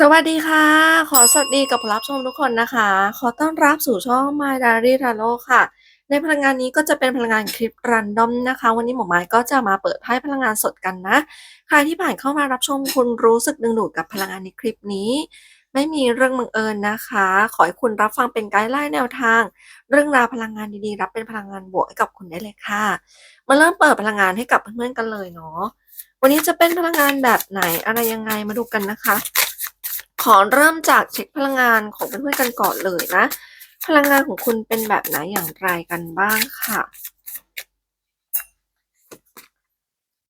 สวัสดีค่ะ ขอสวัสดีกับผู้รับชมทุกคนนะคะ ขอต้อนรับสู่ช่อง My Diary Tarot ค่ะ ในพลังงานนี้ก็จะเป็นพลังงานคลิปรันดอมนะคะ วันนี้หมอไม้ก็จะมาเปิดไพ่พลังงานสดกันนะ ใครที่ผ่านเข้ามารับชมคุณรู้สึกดึงดูดกับพลังงานในคลิปนี้ ไม่มีเรื่องบังเอิญนะคะ ขอให้คุณรับฟังเป็นไกด์ไลน์แนวทาง เรื่องราวพลังงานดีๆ รับเป็นพลังงานบวกให้กับคุณได้เลยค่ะ มาเริ่มเปิดพลังงานให้กับเพื่อนๆกันเลยเนาะ วันนี้จะเป็นพลังงานแบบไหนอะไรยังไงมาดูกันนะคะ ขอเริ่มจากเช็คพลังงานของเพื่อนๆกันก่อนเลยนะ พลังงานของคุณเป็นแบบไหนอย่างไรกันบ้างค่ะ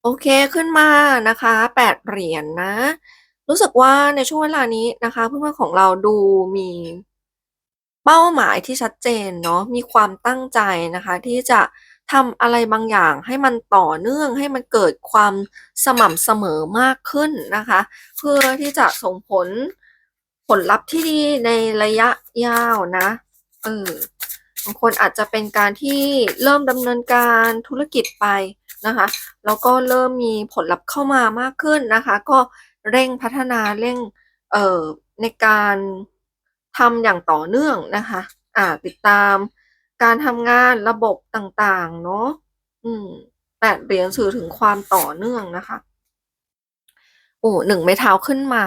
โอเคขึ้นมานะคะแปดเหรียญนนะ รู้สึกว่าในช่วงเวลานี้นะคะ เพื่อนๆของเราดูมีเป้าหมายที่ชัดเจนเนาะมีความตั้งใจนะคะ ที่จะทำอะไรบางอย่างให้มันต่อเนื่องให้มันเกิดความสม่ำเสมอมากขึ้นนะคะ เพื่อที่จะส่งผล ผลลัพธ์ที่ดีในระยะยาวนะเออบางคนอาจจะเป็นการที่เริ่มดำเนินการธุรกิจไปนะคะแล้วก็เริ่มมีผลลัพธ์เข้ามามากขึ้นนะคะ ก็เร่งพัฒนาเร่งเอ่อในการทำอย่างต่อเนื่องนะคะอ่าติดตามการทำงานระบบต่างๆเนาะอืมแปดเหรียญสื่อถึงความต่อเนื่องนะคะโอ้หนึ่งไม้เท้าขึ้นมา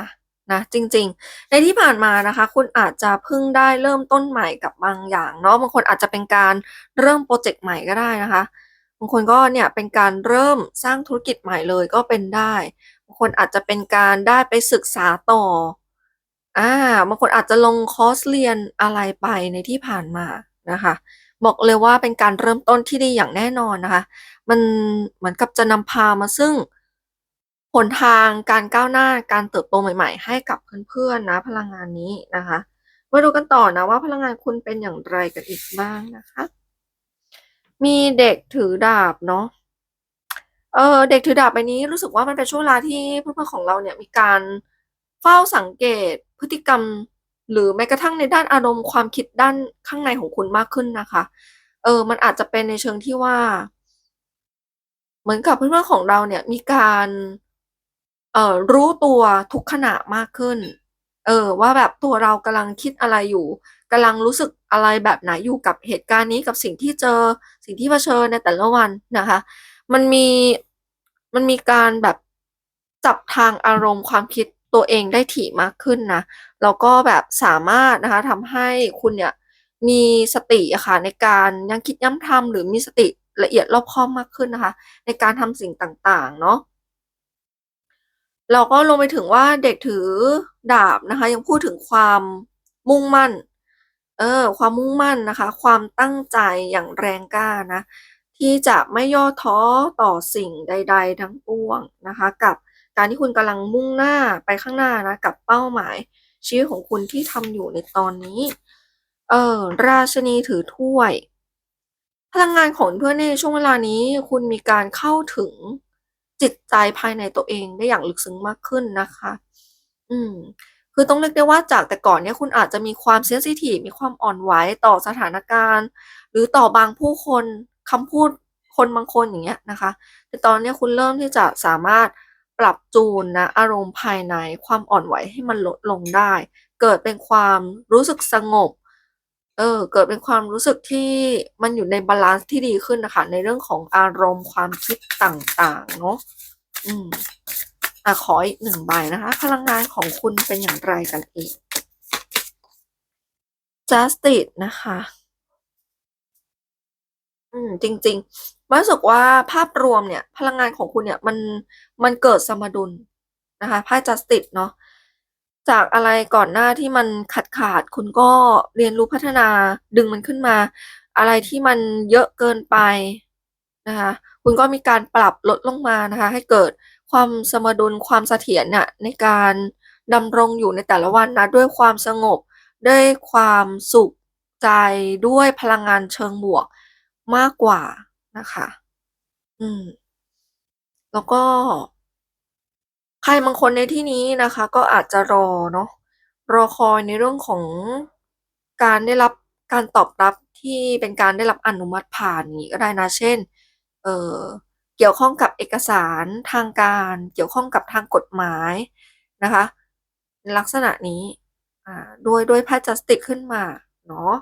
นะจริงๆ ในที่ผ่านมานะคะ คุณอาจจะเพิ่งได้เริ่มต้นใหม่กับบางอย่างเนาะบางคนอาจจะเป็นการเริ่มโปรเจกต์ใหม่ก็ได้นะคะบางคนก็เนี่ยเป็นการเริ่มสร้างธุรกิจใหม่เลยก็เป็นได้บางคนอาจจะเป็นการได้ไปศึกษาต่ออ่าบางคนอาจจะลงคอร์สเรียนอะไรไปในที่ผ่านมานะคะบอกเลยว่าเป็นการเริ่มต้นที่ดีอย่างแน่นอนนะคะ มันเหมือนกับจะนำพามาซึ่ง หนทางการก้าวหน้าการเติบโตใหม่ ๆ ให้กับเพื่อนๆนะพลังงานนี้นะคะ มาดูกันต่อนะว่าพลังงานคุณเป็นอย่างไรกันอีกบ้างนะคะ มีเด็กถือดาบเนาะเออเด็กถือดาบใบนี้รู้สึกว่ามันเป็นช่วงเวลาที่เพื่อนๆของเราเนี่ยมีการเฝ้าสังเกตพฤติกรรม หรือแม้กระทั่งในด้านอารมณ์ความคิดด้านข้างในของคุณมากขึ้นนะคะ เออมันอาจจะเป็นในเชิงที่ว่า เหมือนกับเพื่อนๆของเราเนี่ยมีการ เอ่อรู้ตัวทุกขณะมากขึ้น เออว่าแบบตัวเรากำลังคิดอะไรอยู่กำลังรู้สึกอะไรแบบไหนอยู่กับเหตุการณ์นี้กับสิ่งที่เจอสิ่งที่เผชิญในแต่ละวันนะคะ มันมีมันมีการแบบจับทางอารมณ์ความคิดตัวเองได้ถี่มากขึ้นนะแล้วก็แบบสามารถนะคะทำให้คุณเนี่ยมีสติอะค่ะในการยังคิดย้ำทำหรือมีสติละเอียดรอบคอบมากขึ้นนะคะ ในการทำสิ่งต่างๆ เนาะ เราก็รวมไปถึงว่าเด็กถือดาบนะคะ ยังพูดถึงความมุ่งมั่น เออ ความมุ่งมั่นนะคะ ความตั้งใจอย่างแรงกล้านะ ที่จะไม่ย่อท้อต่อสิ่งใด ๆ ทั้งปวงนะคะ กับการที่คุณกำลังมุ่งหน้าไปข้างหน้านะ กับเป้าหมายชีวิตของคุณที่ทำอยู่ในตอนนี้ เออ ราชนีถือถ้วย พลังงานของเพื่อนในช่วงเวลานี้คุณมีการเข้าถึง จิตใจภายในตัวเองได้อย่างลึกซึ้งมากขึ้นนะคะ อืม คือต้องเรียกได้ว่าจากแต่ก่อนเนี่ยคุณอาจจะมีความเซนซิทีฟมีความอ่อนไหวต่อสถานการณ์ หรือต่อบางผู้คนคำพูดคนบางคนอย่างเงี้ยนะคะ แต่ตอนนี้คุณเริ่มที่จะสามารถปรับจูนนะอารมณ์ภายในความอ่อนไหวให้มันลดลงได้ เกิดเป็นความรู้สึกสงบ เออเกิดเป็นความรู้สึกที่มันอยู่ในบาลานซ์ที่ดีขึ้นนะคะ ในเรื่องของอารมณ์ความคิดต่างๆเนาะอืมอะขออีกหนึ่งใบนะคะ พลังงานของคุณเป็นอย่างไรกันเอง justice นะคะ อืม จริงๆรู้สึกว่าภาพรวมเนี่ย พลังงานของคุณเนี่ย มันมันเกิดสมดุลนะคะไพ่ justice เนาะ จากอะไรก่อนหน้าที่มันขาดขาด คุณก็เรียนรู้พัฒนาดึงมันขึ้นมา อะไรที่มันเยอะเกินไปนะคะคุณก็มีการปรับลดลงมานะคะ ให้เกิดความสมดุลความเสถียรน่ะในการดำรงอยู่ในแต่ละวันนะด้วยความสงบด้วยความสุขใจด้วยพลังงานเชิงบวกมากกว่านะคะ อืม แล้วก็ ใครบางคนในที่นี้นะคะ ก็อาจจะรอเนาะรอคอยในเรื่องของการได้รับการตอบรับที่เป็นการได้รับอนุมัติผ่านนี้ก็ได้นะเช่นเออเกี่ยวข้องกับเอกสารทางการ เกี่ยวข้องกับทางกฎหมายนะคะลักษณะนี้ด้วยด้วยไพ่จัสติกขึ้นมาเนาะ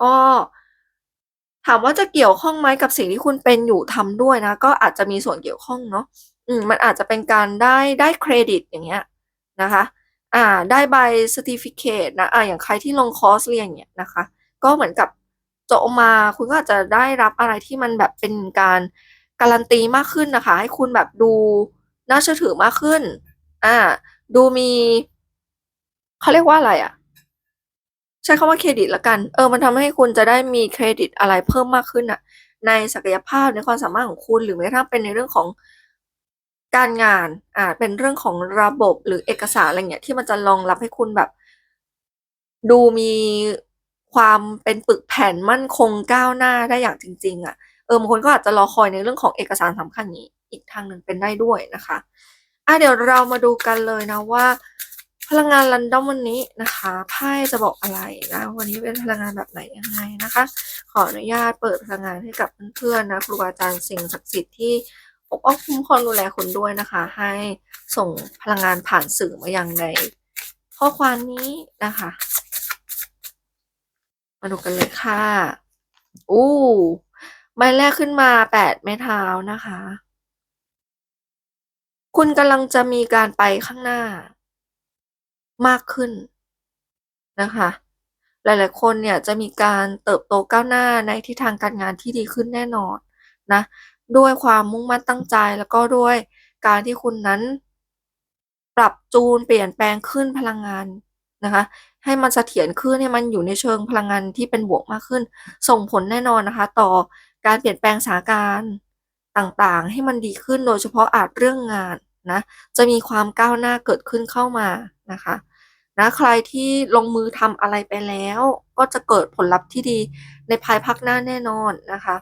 ก็ถามว่าจะเกี่ยวข้องไหมกับสิ่งที่คุณเป็นอยู่ทำด้วยนะ ก็อาจจะมีส่วนเกี่ยวข้องเนาะ อืมมันอาจจะเป็นการได้ได้เครดิตอย่างเงี้ยนะคะ อ่าได้ใบเซอร์ทิฟิเคตนะอ่าอย่างใครที่ลงคอร์สเรียนอย่างเงี้ยนะคะ ก็เหมือนกับจบมาคุณก็อาจจะได้รับอะไรที่มันแบบเป็นการการันตีมากขึ้นนะคะ ให้คุณแบบดูน่าเชื่อถือมากขึ้นอาดูมีเขาเรียกว่าอะไรอะใช้คำว่าเครดิตล้วกัน เออ มันทำให้คุณจะได้มีเครดิตอะไรเพิ่มมากขึ้นน่ะ ในศักยภาพในความสามารถของคุณหรือแม้กระทั่งเป็นในเรื่องของ การงานอ่าเป็นเรื่องของระบบหรือเอกสารอะไรเงี้ยที่มันจะรองรับให้คุณแบบ ดูมีความเป็นปึกแผ่นมั่นคงก้าวหน้าได้อย่างจริง ๆอะเออบางคนก็อาจจะรอคอยในเรื่องของเอกสารสำคัญนี้ อีกทางหนึ่งเป็นได้ด้วยนะคะอาเดี๋ยวเรามาดูกันเลยนะว่า พลังงาน Random วันนี้นะคะไพ่จะบอกอะไรนะ วันนี้เป็นพลังงานแบบไหนยังไงนะคะ ขออนุญาตเปิดพลังงานให้กับเพื่อนๆนะครูบาอาจารย์สิ่งศักดิ์สิทธิ์ที่ ปกป้องคุ้มครองดูแลคุณด้วยนะคะ ให้ส่งพลังงานผ่านสื่อมาอยังในข้อความนี้นะคะ มาดูกันเลยค่ะโอ้ใบแรกขึ้นมา8ไม้เท้านะคะ คุณกำลังจะมีการไปข้างหน้า มากขึ้นนะคะ หลายๆ คนเนี่ยจะมีการเติบโตก้าวหน้าในทิศทางการงานที่ดีขึ้นแน่นอนนะ ด้วยความมุ่งมั่นตั้งใจ แล้วก็ด้วยการที่คุณนั้น ปรับจูนเปลี่ยนแปลงขึ้นพลังงานนะคะ ให้มันเสถียรขึ้นให้มันอยู่ในเชิงพลังงานที่เป็นบวกมากขึ้น ส่งผลแน่นอนนะคะ ต่อการเปลี่ยนแปลงสถานการณ์ต่างๆ ให้มันดีขึ้นโดยเฉพาะอาจเรื่องงานนะจะมีความก้าวหน้าเกิดขึ้นเข้ามานะคะนะใครที่ลงมือทำอะไรไปแล้ว ก็จะเกิดผลลัพธ์ที่ดีในภายภาคหน้าแน่นอนนะคะ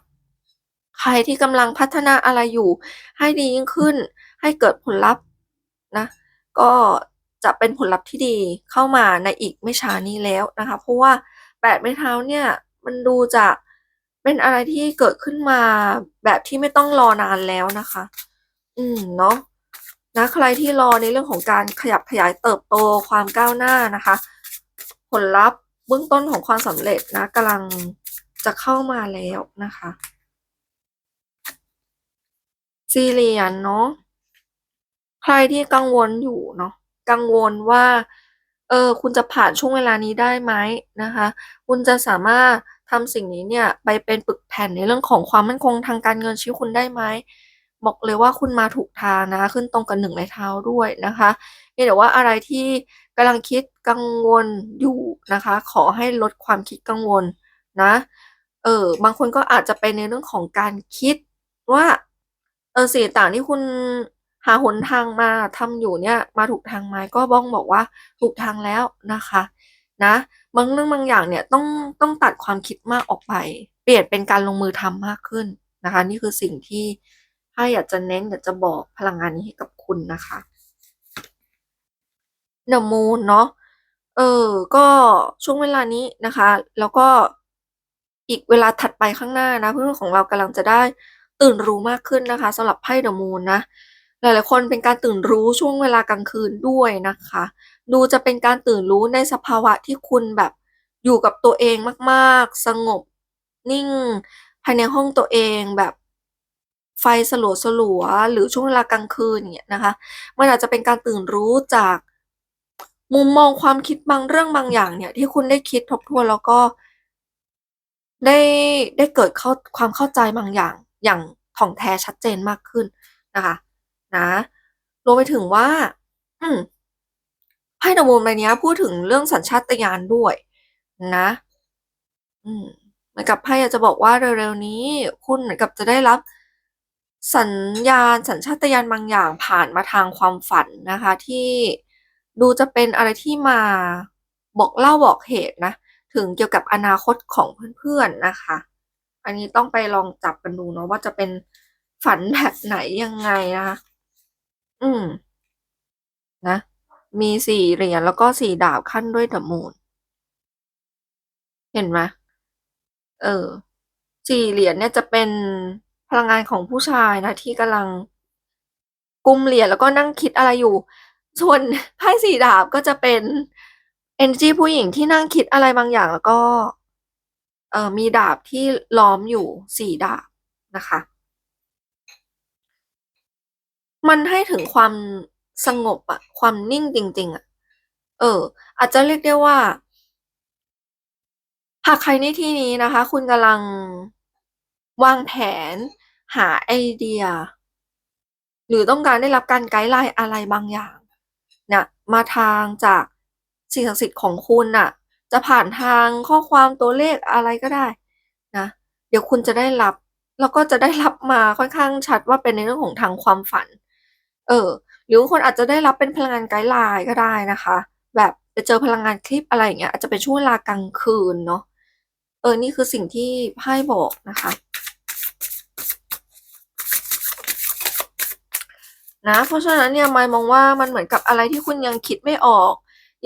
ใครที่กำลังพัฒนาอะไรอยู่ ให้ดียิ่งขึ้น ให้เกิดผลลัพธ์นะ ก็จะเป็นผลลัพธ์ที่ดีเข้ามาในอีกไม่ช้านี้แล้วนะคะ เพราะว่า8ไม้เท้าเนี่ยมันดูจะเป็นอะไรที่เกิดขึ้นมาแบบที่ไม่ต้องรอนานแล้วนะคะ อืมเนาะนะใครที่รอในเรื่องของการขยับขยายเติบโตความก้าวหน้านะคะ ผลลัพธ์เบื้องต้นของความสำเร็จนะกำลังจะเข้ามาแล้วนะคะ 4เหรียญเนาะใครที่กังวลอยู่เนาะกังวลว่าเออคุณจะผ่านช่วงเวลานี้ได้ไหมนะคะ คุณจะสามารถทำสิ่งนี้เนี่ยไปเป็นปึกแผ่นในเรื่องของความมั่นคงทางการเงินชีวิตคุณได้ไหมบอกเลยว่าคุณมาถูกทางนะขึ้นตรงกับ1ไม้เท้าด้วยนะคะเพียแต่ว่าอะไรที่กำลังคิดกังวลอยู่นะคะ ขอให้ลดความคิดกังวลนะเออบางคนก็อาจจะเป็นในเรื่องของการคิดว่า เออสิ่งต่างที่คุณหาหนทางมาทำอยู่เนี่ยมาถูกทางไหมก็บ้องบอกว่าถูกทางแล้วนะคะนะบางเรื่องบางอย่างเนี่ยต้องต้องตัดความคิดมากออกไป เปลี่ยนเป็นการลงมือทำมากขึ้นนะคะ นี่คือสิ่งที่ไพ่อยากจะเน้นอยากจะบอกพลังงานนี้ให้กับคุณนะคะ The Moon เนาะเออ ก็ช่วงเวลานี้นะคะ แล้วก็อีกเวลาถัดไปข้างหน้านะเพื่อนของเรากำลังจะได้ ตื่นรู้มากขึ้นนะคะสำหรับไพ่ The Moon นะหลายๆคนเป็นการตื่นรู้ช่วงเวลากลางคืนด้วยนะคะ ดูจะเป็นการตื่นรู้ในสภาวะที่คุณแบบอยู่กับตัวเองมากๆ สงบ นิ่ง ภายในห้องตัวเองแบบไฟสลัวๆหรือช่วงเวลากลางคืนเงี้ยนะคะ มันอาจจะเป็นการตื่นรู้จากมุมมองความคิดบางเรื่องบางอย่างเนี่ย ที่คุณได้คิดทบทวนแล้วก็ได้ได้เกิดเข้าความเข้าใจบางอย่าง อย่างถ่องแท้ชัดเจนมากขึ้นนะคะนะรวมไปถึงว่าไพ่ The Moon ใบนี้พูดถึงเรื่องสัญชาตญาณด้วยนะอืมเหมือนกับไพ่อยากจะบอกว่าเร็วๆนี้ คุณเหมือนกับจะได้รับสัญญาณสัญชาตญาณบางอย่างผ่านมาทางความฝันนะคะ ที่ดูจะเป็นอะไรที่มาบอกเล่าบอกเหตุนะ ถึงเกี่ยวกับอนาคตของเพื่อนๆนะคะ อันนี้ต้องไปลองจับกันดูเนาะว่าจะเป็นฝันแบบไหนยังไงนะคะอืม นะ มี4เหรียญแล้วก็4ดาบขั้นด้วย The Moon เห็นไหมเออ4เหรียญเนี่ยจะเป็นพลังงานของผู้ชายนะที่กำลังกุมเหรียญแล้วก็นั่งคิดอะไรอยู่ ส่วนไพ่สี่ดาบก็จะเป็น energy ผู้หญิงที่นั่งคิดอะไรบางอย่างแล้วก็ เอ่อมีดาบที่ล้อมอยู่สี่ดาบนะคะ มันให้ถึงความสงบอะความนิ่งจริง ๆอะเออ อาจจะเรียกได้ว่า หากใครในที่นี้นะคะ คุณกำลังวางแผน หาไอเดีย หรือต้องการได้รับการไกด์ไลน์อะไรบางอย่างเนี่ยมาทางจากสิ่งศักดิ์สิทธิ์ของคุณน่ะ จะผ่านทางข้อความตัวเลขอะไรก็ได้นะเดี๋ยวคุณจะได้รับแล้วก็จะได้รับมาค่อนข้างชัดว่าเป็นในเรื่องของทางความฝัน เออ หรือบางคนอาจจะได้รับเป็นพลังงานไกด์ไลน์ก็ได้นะคะ แบบไปเจอพลังงานคลิปอะไรอย่างเงี้ยอาจจะเป็นช่วงเวลากลางคืนเนาะเออนี่คือสิ่งที่ไพ่บอกนะคะนะเพราะฉะนั้นเนี่ยมายมองว่ามันเหมือนกับอะไรที่คุณยังคิดไม่ออก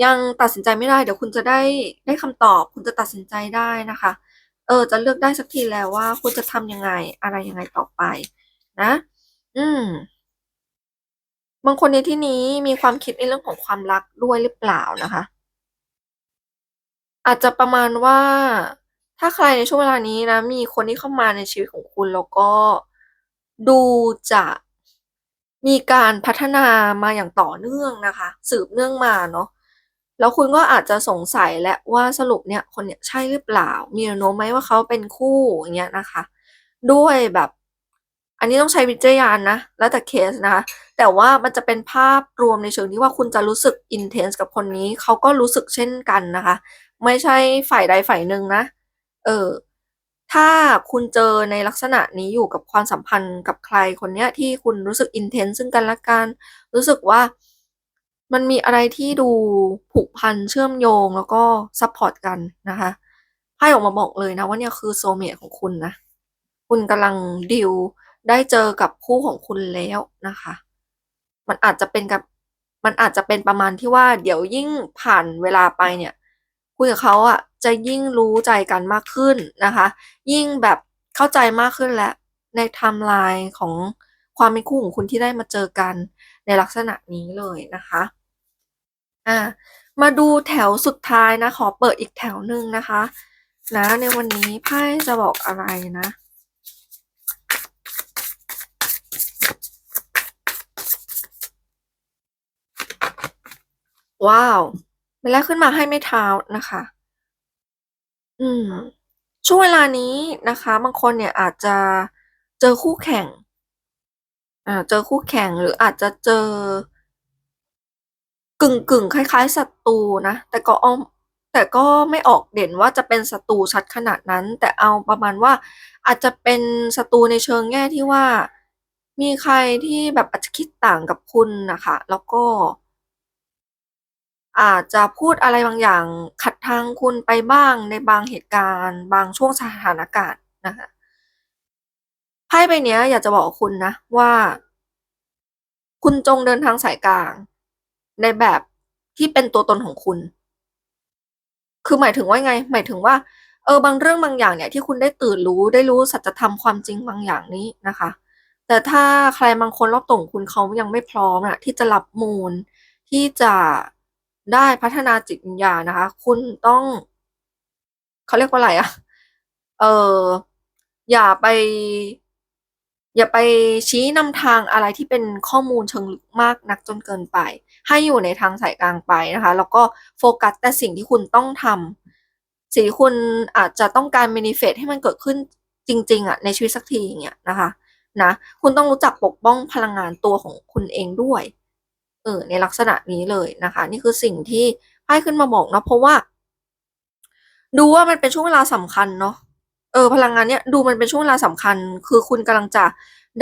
ยังตัดสินใจไม่ได้ เดี๋ยวคุณจะได้ได้คำตอบ คุณจะตัดสินใจได้นะคะ เออ จะเลือกได้สักทีแล้วว่า คุณจะทำยังไงอะไรยังไงต่อไป นะ อืมบางคนในที่นี้มีความคิดในเรื่องของความรักด้วยหรือเปล่านะคะ อาจจะประมาณว่า ถ้าใครในช่วงเวลานี้นะ มีคนที่เข้ามาในชีวิตของคุณแล้วก็ดูจะมีการพัฒนามาอย่างต่อเนื่องนะคะ สืบเนื่องมาเนาะ แล้วคุณก็อาจจะสงสัยแล้วว่าสรุปเนี่ยคนเนี้ยใช่หรือเปล่า มีแนวโน้มไหมว่าเขาเป็นคู่อย่างเงี้ยนะคะ ด้วยแบบ อันนี้ต้องใช้วิจารณญาณนะ แล้วแต่เคสนะคะ แต่ว่ามันจะเป็นภาพรวมในเชิงที่ว่าคุณจะรู้สึก intense กับคนนี้ เขาก็รู้สึกเช่นกันนะคะ ไม่ใช่ฝ่ายใดฝ่ายหนึ่งนะ เออถ้าคุณเจอในลักษณะนี้อยู่กับความสัมพันธ์กับใครคนเนี้ยที่คุณรู้สึก intense ซึ่งกันและกัน รู้สึกว่า มันมีอะไรที่ดูผูกพันเชื่อมโยงแล้วก็ซัปพอร์ตกันนะคะไพ่ออกมาบอกเลยนะว่าเนี่ยคือ soul mate ของคุณนะ คุณกำลังดีลได้เจอกับคู่ของคุณแล้วนะคะ มันอาจจะเป็นกับมันอาจจะเป็นประมาณที่ว่าเดี๋ยวยิ่งผ่านเวลาไปเนี่ย คุณกับเขาอะจะยิ่งรู้ใจกันมากขึ้นนะคะ ยิ่งแบบเข้าใจมากขึ้นแล้วในไทม์ไลน์ของความเป็นคู่ของคุณที่ได้มาเจอกันในลักษณะนี้เลยนะคะ อามาดูแถวสุดท้ายนะ ขอเปิดอีกแถวหนึ่งนะคะ นะในวันนี้ไพ่จะบอกอะไรนะว้าวใบแรกขึ้นมาไพ่ไม้เท้านะคะ อืม ช่วงเวลานี้นะคะ บางคนเนี่ยอาจจะเจอคู่แข่ง อ่า เจอคู่แข่งหรืออาจจะเจอ กึ่งๆคล้ายๆศัตรูนะ แต่ก็อ้อมแต่ก็ไม่ออกเด่นว่าจะเป็นศัตรูชัดขนาดนั้น แต่เอาประมาณว่า อาจจะเป็นศัตรูในเชิงแง่ที่ว่า มีใครที่แบบอาจจะคิดต่างกับคุณนะคะ แล้วก็ อาจจะพูดอะไรบางอย่างขัดทางคุณไปบ้างในบางเหตุการณ์ บางช่วงสถานการณ์นะคะไพ่ใบนี้อยากจะบอกคุณนะว่า คุณจงเดินทางสายกลาง ในแบบที่เป็นตัวตนของคุณ คือหมายถึงว่าไง?หมายถึงว่า เออบางเรื่องบางอย่างเนี่ยที่คุณได้ตื่นรู้ได้รู้สัจธรรมความจริงบางอย่างนี้นะคะ แต่ถ้าใครบางคนรอบตัวของคุณเขายังไม่พร้อมอะที่จะรับมูลที่จะได้พัฒนาจิตวิญญาณนะคะ คุณต้องเขาเรียกว่าอะไรอะเอออย่าไป อย่าไปชี้นำทางอะไรที่เป็นข้อมูลเชิงลึกมากนักจนเกินไป ให้อยู่ในทางสายกลางไปนะคะ แล้วก็โฟกัสแต่สิ่งที่คุณต้องทำสิ่งที่คุณอาจจะต้องการ manifest ให้มันเกิดขึ้นจริง ๆอะในชีวิตสักทีอย่างเงี้ยนะคะนะคุณต้องรู้จักปกป้องพลังงานตัวของคุณเองด้วยเออในลักษณะนี้เลยนะคะ นี่คือสิ่งที่ไพ่ขึ้นมาบอกเนาะเพราะว่า ดูว่ามันเป็นช่วงเวลาสำคัญเนาะ เออพลังงานเนี้ยดูมันเป็นช่วงเวลาสำคัญ คือคุณกำลังจะ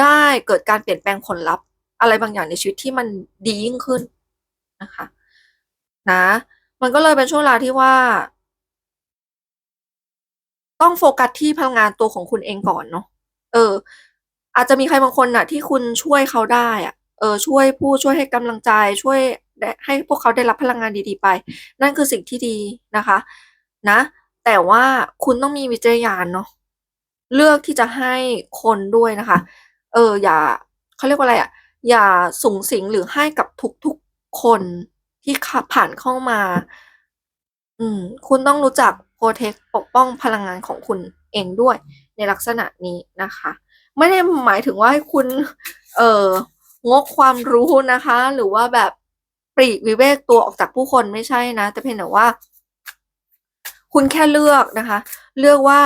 ได้เกิดการเปลี่ยนแปลงผลลัพธ์ อะไรบางอย่างในชีวิตที่มันดียิ่งขึ้นนะคะ นะ มันก็เลยเป็นช่วงเวลาที่ว่า ต้องโฟกัสที่พลังงานตัวของคุณเองก่อนเนาะเออ อาจจะมีใครบางคนน่ะ ที่คุณช่วยเขาได้อะเออช่วยพูดช่วยให้กำลังใจช่วยให้พวกเขาได้รับพลังงานดีๆไป นั่นคือสิ่งที่ดีนะคะ นะ แต่ว่าคุณต้องมีวิจารณญาณเนาะเลือกที่จะให้คนด้วยนะคะ เอออย่าเขาเรียกว่าอะไรอะอย่าสุงสิงหรือให้กับทุกๆคนที่ผ่านเข้ามา อืม คุณต้องรู้จักโปรเทคปกป้องพลังงานของคุณเองด้วย ในลักษณะนี้นะคะ ไม่ได้หมายถึงว่าให้คุณ เอ่องกความรู้นะคะ หรือว่าแบบปลีกวิเวกตัวออกจากผู้คนไม่ใช่นะ แต่เพียงแต่ว่า คุณแค่เลือกนะคะ เลือกว่า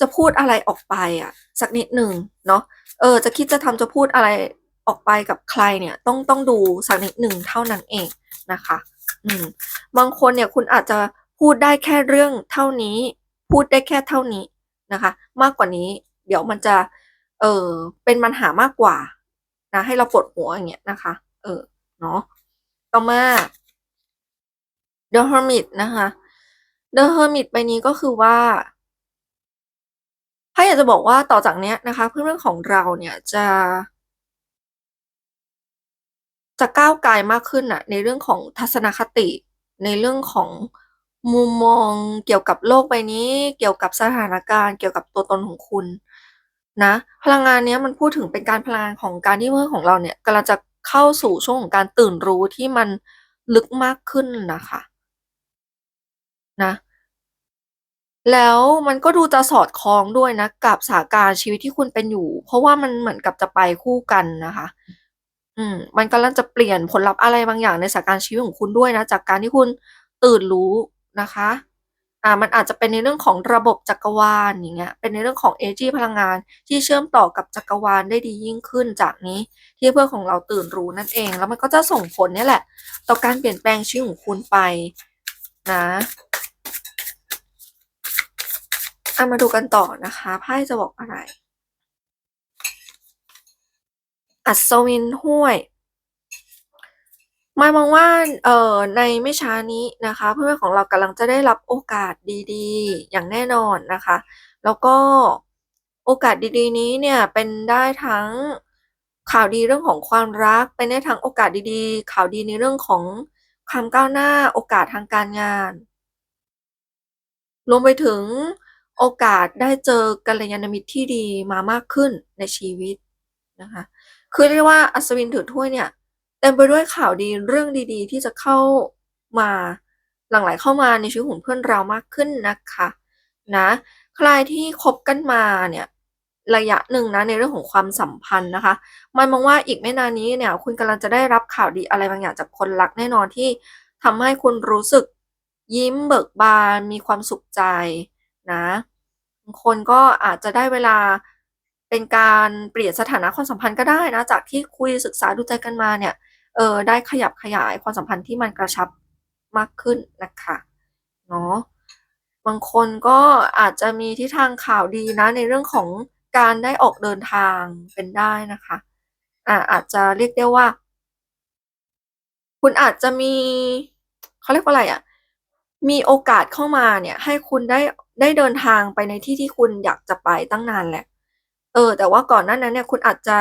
จะพูดอะไรออกไปอะ สักนิดหนึ่งเนาะเออ จะคิดจะทำจะพูดอะไรออกไปกับใครเนี่ย ต้องต้องดูสักนิดหนึ่งเท่านั้นเองนะคะ อืมบางคนเนี่ยคุณอาจจะพูดได้แค่เรื่องเท่านี้ พูดได้แค่เท่านี้นะคะ มากกว่านี้ เดี๋ยวมันจะ เออเป็นปัญหามากกว่านะให้เราปวดหัวอย่างเงี้ยนะคะ เออเนาะต่อมา The Hermit นะคะ The Hermit ใบนี้ก็คือว่าถ้าอยากจะบอกว่าต่อจากเนี้ยนะคะ เพื่อนๆของเราเนี่ยจะ จะก้าวไกลมากขึ้นน่ะในเรื่องของทัศนคติ ในเรื่องของมุมมองเกี่ยวกับโลกใบนี้ เกี่ยวกับสถานการณ์ เกี่ยวกับตัวตนของคุณนะพลังงานเนี้ยมันพูดถึงเป็นการพลังงานของการที่เพื่อนของเราเนี่ยกำลังจะเข้าสู่ช่วงของการตื่นรู้ที่มันลึกมากขึ้นนะคะ นะ แล้วมันก็ดูจะสอดคล้องด้วยนะ กับสถานการณ์ชีวิตที่คุณเป็นอยู่ เพราะว่ามันเหมือนกับจะไปคู่กันนะคะ อืม มันกำลังจะเปลี่ยนผลลัพธ์อะไรบางอย่างในสถานการณ์ชีวิตของคุณด้วยนะ จากการที่คุณตื่นรู้นะคะ อ่า มันอาจจะเป็นในเรื่องของระบบจักรวาลอย่างเงี้ย เป็นในเรื่องของ energy พลังงานที่เชื่อมต่อกับจักรวาลได้ดียิ่งขึ้นจากนี้ที่เพื่อนของเราตื่นรู้นั่นเอง แล้วมันก็จะส่งผลเนี่ยแหละ ต่อการเปลี่ยนแปลงชีวิตของคุณไปนะ อะมาดูกันต่อนะคะไพ่จะบอกอะไร อัศวินห้วยหมายมองว่าเอ่อในไม่ช้านี้นะคะ เพื่อนของเรากำลังจะได้รับโอกาสดีๆ อย่างแน่นอนนะคะ แล้วก็โอกาสดีๆ นี้เนี่ยเป็นได้ทั้งข่าวดีเรื่องของความรัก เป็นได้ทั้งโอกาสดีๆ ข่าวดีในเรื่องของความก้าวหน้าโอกาสทางการงานรวมไปถึง โอกาสได้เจอกัลยาณมิตรที่ดีมามากขึ้นในชีวิตนะคะ คือเรียกว่าอัศวินถือถ้วยเนี่ยเต็มไปด้วยข่าวดีเรื่องดีๆ ที่จะเข้ามาหลั่งไหลเข้ามาในชีวิตของเพื่อนเรามากขึ้นนะคะนะใครที่คบกันมาเนี่ยระยะหนึ่งนะในเรื่องของความสัมพันธ์นะคะมันมองว่าอีกไม่นานนี้เนี่ยคุณกำลังจะได้รับข่าวดีอะไรบางอย่างจากคนรักแน่นอนที่ทำให้คุณรู้สึกยิ้มเบิกบานมีความสุขใจ นะบางคนก็อาจจะได้เวลาเป็นการเปลี่ยนสถานะความสัมพันธ์ก็ได้นะ จากที่คุยศึกษาดูใจกันมาเนี่ย เออได้ขยับขยายความสัมพันธ์ที่มันกระชับมากขึ้นนะคะเนาะบางคนก็อาจจะมีทิศทางข่าวดีนะ ในเรื่องของการได้ออกเดินทางเป็นได้นะคะอ่าอาจจะเรียกได้ว่า คุณอาจจะมีเขาเรียกว่าอะไรอะมีโอกาสเข้ามาเนี่ย ให้คุณได้ ได้เดินทางไปในที่ที่คุณอยากจะไปตั้งนานแหล้วเออ แต่ว่าก่อนหน้านั้นเนี่ยคุณอาจจะ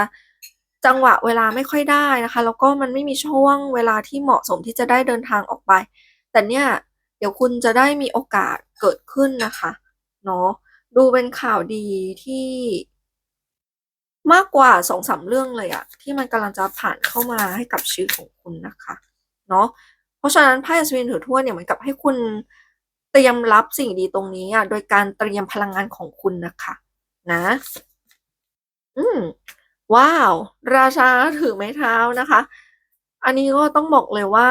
จังหวะเวลาไม่ค่อยได้นะคะ แล้วก็มันไม่มีช่วงเวลาที่เหมาะสมที่จะได้เดินทางออกไป แต่เนี่ยเดี๋ยวคุณจะได้มีโอกาสเกิดขึ้นนะคะเนาะดูเป็นข่าวดีที่มากกว่า2-3เรื่องเลยอะที่มันกำลังจะผ่านเข้ามาให้กับชีวิตของคุณนะคะเนาะเพราะฉะนั้นไพ่อัศวินถือถ้วยเนี่ยเหมือนกับให้คุณ ตรียมรับสิ่งดีตรงนี้อะ โดยการเตรียมพลังงานของคุณนะคะ นะ อืมว้าว ราชาถือไม้เท้านะคะ อันนี้ก็ต้องบอกเลยว่า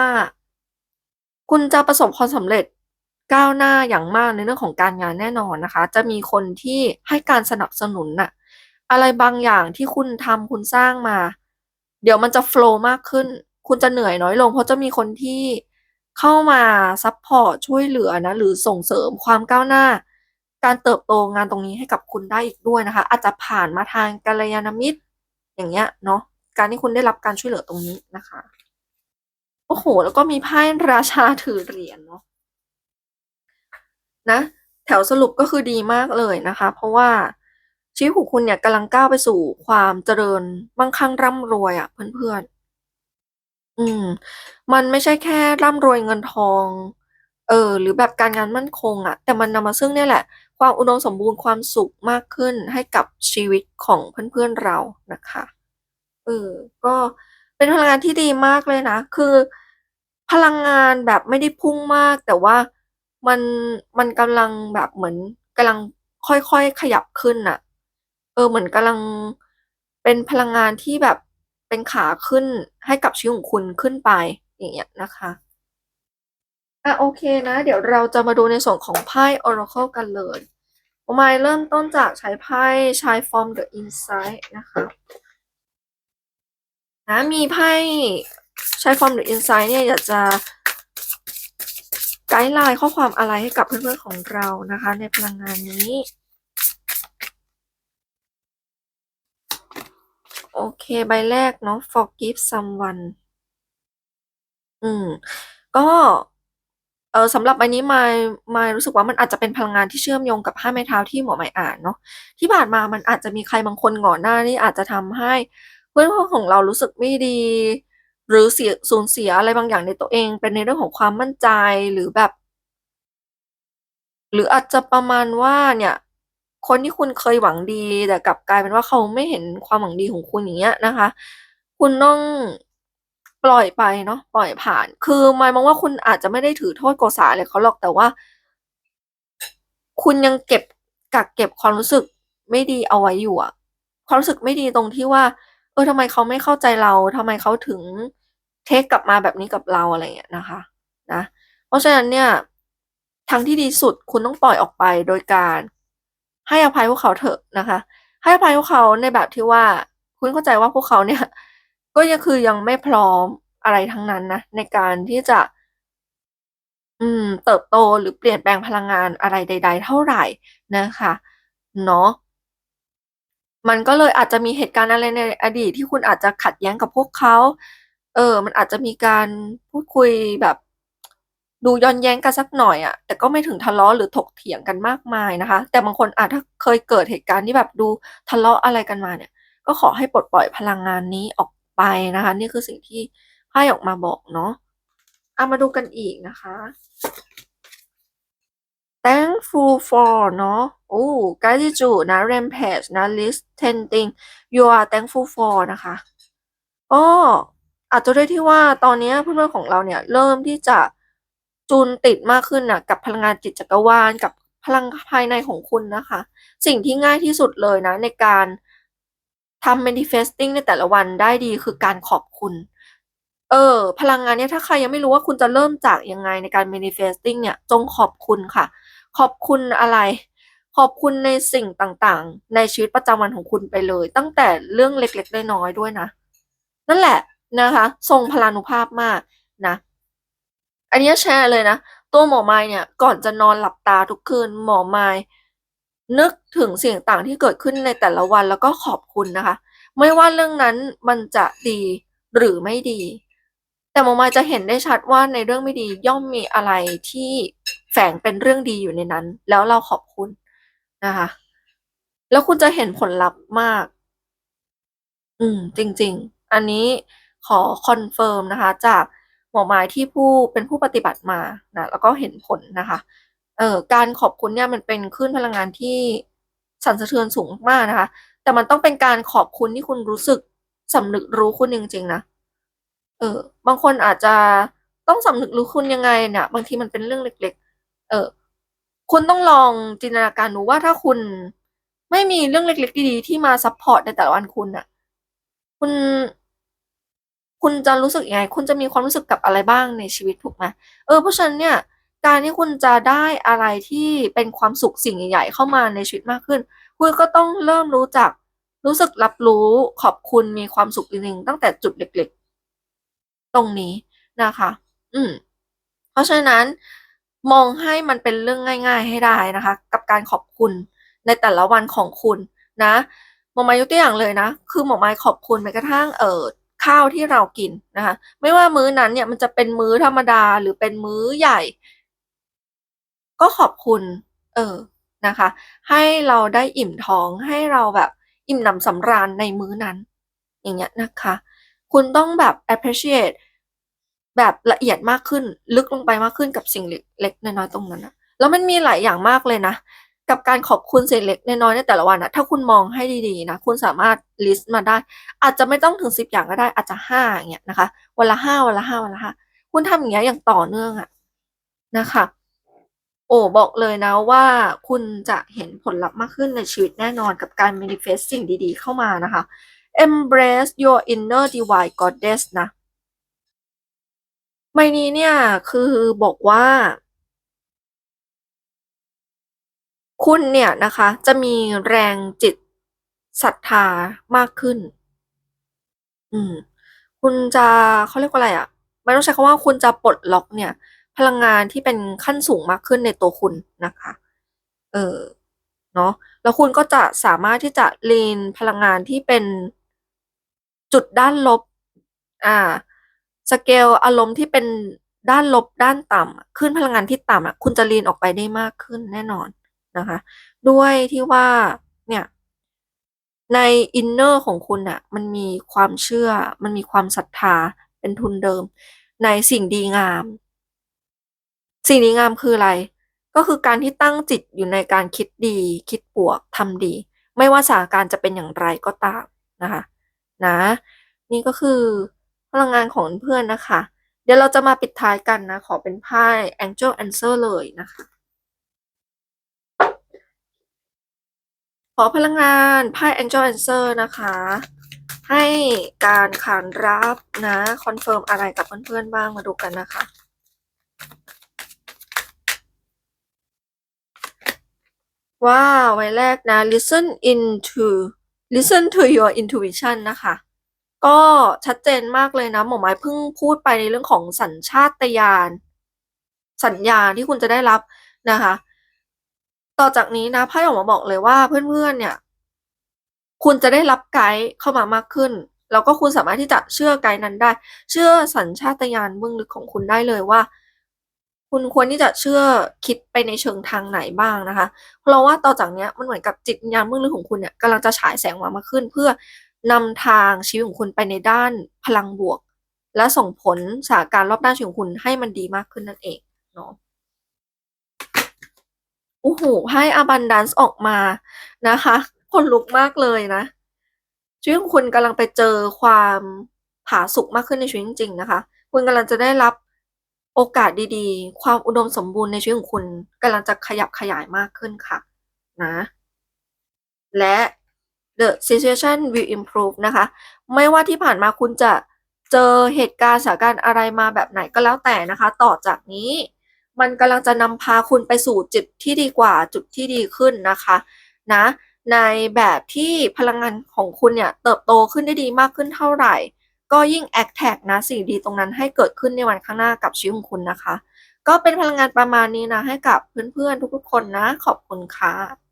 คุณจะประสบความสำเร็จก้าวหน้าอย่างมากในเรื่องของการงานแน่นอนนะคะ จะมีคนที่ให้การสนับสนุนน่ะ อะไรบางอย่างที่คุณทำคุณสร้างมา เดี๋ยวมันจะโฟล์มากขึ้น คุณจะเหนื่อยน้อยลง เพราะจะมีคนที่ เข้ามาซัปพอร์ตช่วยเหลือนะหรือส่งเสริมความก้าวหน้า การเติบโตงานตรงนี้ให้กับคุณได้อีกด้วยนะคะ อาจจะผ่านมาทางกัลยาณมิตร อย่างเงี้ยเนาะการที่คุณได้รับการช่วยเหลือตรงนี้นะคะโอ้โฮแล้วก็มีไพ่ราชาถือเหรียญเนาะนะแถวสรุปก็คือดีมากเลยนะคะ เพราะว่าชีวิตของคุณเนี่ยกำลังก้าวไปสู่ความเจริญมั่งคั่งร่ำรวยอะเพื่อนๆ อืม มันไม่ใช่แค่ร่ำรวยเงินทอง เอ่อ หรือแบบการงานมั่นคงอะ แต่มันนำมาซึ่งเนี่ยแหละ ความอุดมสมบูรณ์ ความสุขมากขึ้นให้กับชีวิตของเพื่อน ๆ เรานะคะ เออ ก็เป็นพลังงานที่ดีมากเลยนะ คือพลังงานแบบไม่ได้พุ่งมาก แต่ว่ามัน มันกำลังแบบเหมือนกำลังค่อย ๆ ขยับขึ้นน่ะ เออ เหมือนกำลัง เป็นพลังงานที่แบบ เป็นขาขึ้นให้กับชีวิตของคุณขึ้นไปอย่างเงี้ยนะคะอะโอเคนะ เดี๋ยวเราจะมาดูในส่วนของไพ่ Oracle กันเลยมายเริ่มต้นจากใช้ไพ่ Child from the Inside นะคะนะมีไพ่ Child from the Inside เนี่ยอยากจะไกด์ไลน์ข้อความอะไรให้กับเพื่อนๆของเรานะคะ ในพลังงานนี้ โอเคใบแรกเนาะ forgive someone อืม ก็ เออสำหรับใบนี้มายมายรู้สึกว่ามันอาจจะเป็นพลังงานที่เชื่อมโยงกับ5ไม้เท้าที่หมวกไหมายอ่านเนาะที่ผ่านมามันอาจจะมีใครบางคนก่อนหน้านี้อาจจะทำให้เพื่อนๆของเรารู้สึกไม่ดี หรือเสียสูญเสียอะไรบางอย่างในตัวเอง เป็นในเรื่องของความมั่นใจหรือแบบ หรืออาจจะประมาณว่าเนี่ย คนที่คุณเคยหวังดี แต่กลับกลายเป็นว่าเขาไม่เห็นความหวังดีของคุณอย่างเงี้ยนะคะ คุณต้องปล่อยไปเนาะปล่อยผ่าน คือมายมองว่าคุณอาจจะไม่ได้ถือโทษโกษาอะไรเขาหรอกแต่ว่า คุณยังเก็บกักเก็บความรู้สึกไม่ดีเอาไว้อยู่อะความรู้สึกไม่ดีตรงที่ว่า เออทำไมเขาไม่เข้าใจเราทำไมเขาถึงเทกกลับมาแบบนี้กับเราอะไรอย่างเงี้ยนะคะนะ เพราะฉะนั้นเนี่ยทางที่ดีสุดคุณต้องปล่อยออกไปโดยการ ให้อภัยพวกเขาเถอะนะคะ ให้อภัยพวกเขาในแบบที่ว่า คุณเข้าใจว่าพวกเขาเนี่ย ก็ยังคือยังไม่พร้อมอะไรทั้งนั้นนะในการที่จะ อืม เติบโตหรือเปลี่ยนแปลงพลังงานอะไรใด ๆ เท่าไหร่นะคะเนาะมันก็เลยอาจจะมีเหตุการณ์อะไรในอดีตที่คุณอาจจะขัดแย้งกับพวกเขา เออ มันอาจจะมีการพูดคุยแบบ ดูย้อนแย้งกันสักหน่อยอะแต่ก็ไม่ถึงทะเลาะหรือถกเถียงกันมากมายนะคะ แต่บางคนอาถ้าเคยเกิดเหตุการณ์ที่แบบดูทะเลาะอะไรกันมาเนี่ย ก็ขอให้ปลดปล่อยพลังงานนี้ออกไปนะคะ นี่คือสิ่งที่ไพ่ออกมาบอกเนาะเอามาดูกันอีกนะคะ thankful for เนาะโอ้ gratitude นะ rampage นะ list 10 things you are thankful for นะคะก็อาจจะด้วยที่ว่าตอนนี้เพื่อนๆของเราเนี่ย เริ่มที่จะ จูนติดมากขึ้นน่ะกับพลังงานจิตจักรวาลกับพลังภายในของคุณนะคะ สิ่งที่ง่ายที่สุดเลยนะ ในการทำ manifesting ในแต่ละวันได้ดีคือการขอบคุณ เออ พลังงานเนี้ยถ้าใครยังไม่รู้ว่าคุณจะเริ่มจากยังไงในการ manifesting เนี่ย จงขอบคุณค่ะ ขอบคุณอะไร ขอบคุณในสิ่งต่างๆ ในชีวิตประจำวันของคุณไปเลย ตั้งแต่เรื่องเล็กๆน้อยๆด้วยนะ นั่นแหละนะคะ ทรงพลานุภาพมากนะ อันนี้แชร์เลยนะ ตัวหมอไมายเนี่ย ก่อนจะนอนหลับตาทุกคืนหมอไมายนึกถึงสิ่งต่างที่เกิดขึ้นในแต่ละวันแล้วก็ขอบคุณนะคะ ไม่ว่าเรื่องนั้นมันจะดีหรือไม่ดี แต่หมอไมายจะเห็นได้ชัดว่าในเรื่องไม่ดีย่อมมีอะไรที่แฝงเป็นเรื่องดีอยู่ในนั้น แล้วเราขอบคุณนะคะ แล้วคุณจะเห็นผลลัพธ์มาก อืม จริง ๆ อันนี้ขอคอนเฟิร์มนะคะ จาก หมอมายที่ผู้เป็นผู้ปฏิบัติมานะแล้วก็เห็นผลนะคะเอ่อการขอบคุณเนี่ยมันเป็นคลื่นพลังงานที่สั่นสะเทือนสูงมากนะคะ แต่มันต้องเป็นการขอบคุณที่คุณรู้สึกสำนึกรู้คุณจริงๆนะเออบางคนอาจจะต้องสำนึกรู้คุณยังไงเนี่ยบางทีมันเป็นเรื่องเล็ก ๆ เออคุณต้องลองจินตนาการดูว่าถ้าคุณไม่มีเรื่องเล็ก ๆ ดีๆที่มาซัปพอร์ตในแต่ละวันคุณน่ะ คุณ คุณจะรู้สึกยังไง คุณจะมีความรู้สึกกับอะไรบ้างในชีวิตถูกไหมเออเพราะฉะนั้นเนี่ยการที่คุณจะได้อะไรที่เป็นความสุขสิ่งใหญ่ ๆ เข้ามาในชีวิตมากขึ้น คุณก็ต้องเริ่มรู้จักรู้สึกรับรู้ขอบคุณมีความสุขจริงๆตั้งแต่จุดเล็กๆ ตรงนี้นะคะ อืม เพราะฉะนั้นมองให้มันเป็นเรื่องง่าย ๆ ให้ได้นะคะ กับการขอบคุณในแต่ละวันของคุณนะหมอมายกตัวอย่างเลยนะ คือหมอมายขอบคุณแม้กระทั่งเออ ข้าวที่เรากินนะคะ ไม่ว่ามื้อนั้นเนี่ยมันจะเป็นมื้อธรรมดาหรือเป็นมื้อใหญ่ ก็ขอบคุณ เออนะคะ ให้เราได้อิ่มท้องให้เราแบบอิ่มหนำสำราญในมื้อนั้น อย่างเงี้ยนะคะ คุณต้องแบบ appreciate แบบละเอียดมากขึ้น ลึกลงไปมากขึ้นกับสิ่งเล็กๆน้อยๆตรงนั้นนะแล้วมันมีหลายอย่างมากเลยนะ กับการขอบคุณสิ่งเล็กน้อยในแต่ละวันนะถ้าคุณมองให้ดีๆนะคุณสามารถ list มาได้ อาจจะไม่ต้องถึงสิบอย่างก็ได้อาจจะห้าอย่างเงี้ยนะคะวันละห้าวันละห้าวันละห้าคุณทำอย่างเงี้ยอย่างต่อเนื่องอะนะคะ โอ้บอกเลยนะว่าคุณจะเห็นผลลัพธ์มากขึ้นในชีวิตแน่นอนกับการ manifest สิ่งดีๆเข้ามานะคะ embrace your inner divine goddess นะใบนี้เนี่ยคือบอกว่า คุณเนี่ยนะคะจะมีแรงจิตศรัทธามากขึ้น อืม คุณจะเขาเรียกว่าอะไรอะไม่ต้องใช้คำว่าคุณจะปลดล็อกเนี่ย พลังงานที่เป็นขั้นสูงมากขึ้นในตัวคุณนะคะ เออ เนาะแล้วคุณก็จะสามารถที่จะลีนพลังงานที่เป็นจุดด้านลบ อ่า สเกลอารมณ์ที่เป็นด้านลบด้านต่ำขึ้นพลังงานที่ต่ำอะ คุณจะลีนออกไปได้มากขึ้นแน่นอน นะคะ ด้วยที่ว่าเนี่ยในอินเนอร์ของคุณอะมันมีความเชื่อ มันมีความศรัทธาเป็นทุนเดิม ในสิ่งดีงาม สิ่งดีงามคืออะไร ก็คือการที่ตั้งจิตอยู่ในการคิดดี คิดบวกทำดี ไม่ว่าสถานการณ์จะเป็นอย่างไรก็ตามนะคะนะ นี่ก็คือพลังงานของเพื่อนนะคะ เดี๋ยวเราจะมาปิดท้ายกันนะ ขอเป็นไพ่ Angel Answer เลยนะคะ ขอพลังงานไพ่ Angel Answer นะคะ ให้การขานรับนะคอนเฟิร์มอะไรกับเพื่อนๆบ้างมาดูกันนะคะว้าวไว้แรกนะ listen into listen to your intuition นะคะ ก็ชัดเจนมากเลยนะ หมอไม้เพิ่งพูดไปในเรื่องของสัญชาตญาณสัญญาณที่คุณจะได้รับนะคะ ต่อจากนี้นะไพ่ออกมาบอกเลยว่าเพื่อนๆเนี่ย คุณจะได้รับไกด์เข้ามามากขึ้น แล้วก็คุณสามารถที่จะเชื่อไกด์นั้นได้ เชื่อสัญชาตญาณเบื้องลึกของคุณได้เลยว่า คุณควรที่จะเชื่อคิดไปในเชิงทางไหนบ้างนะคะ เพราะว่าต่อจากนี้มันเหมือนกับจิตวิญญาณเบื้องลึกของคุณเนี่ยกำลังจะฉายแสงออกมาขึ้น เพื่อนำทางชีวิตของคุณไปในด้านพลังบวก และส่งผลสาการรอบด้านชีวิตของคุณให้มันดีมากขึ้นนั่นเองเนาะ โอ้โหไพ่ abundance ออกมานะคะ คนลุกมากเลยนะ ชีวิตของคุณกำลังไปเจอความผาสุกมากขึ้นในชีวิตจริงๆนะคะ คุณกำลังจะได้รับโอกาสดีๆ ความอุดมสมบูรณ์ในชีวิตของคุณกำลังจะขยับขยายมากขึ้นค่ะนะ และ the situation will improve นะคะ ไม่ว่าที่ผ่านมาคุณจะเจอเหตุการณ์สถานการณ์อะไรมาแบบไหนก็แล้วแต่นะคะ ต่อจากนี้ มันกำลังจะนำพาคุณไปสู่จุดที่ดีกว่าจุดที่ดีขึ้นนะคะนะในแบบที่พลังงานของคุณเนี่ยเติบโตขึ้นได้ดีมากขึ้นเท่าไหร่ ก็ยิ่งแอคแท็กนะสิ่งดีตรงนั้นให้เกิดขึ้นในวันข้างหน้ากับชีวิตของคุณนะคะ ก็เป็นพลังงานประมาณนี้นะให้กับเพื่อนๆทุกๆคนนะ ขอบคุณค่ะ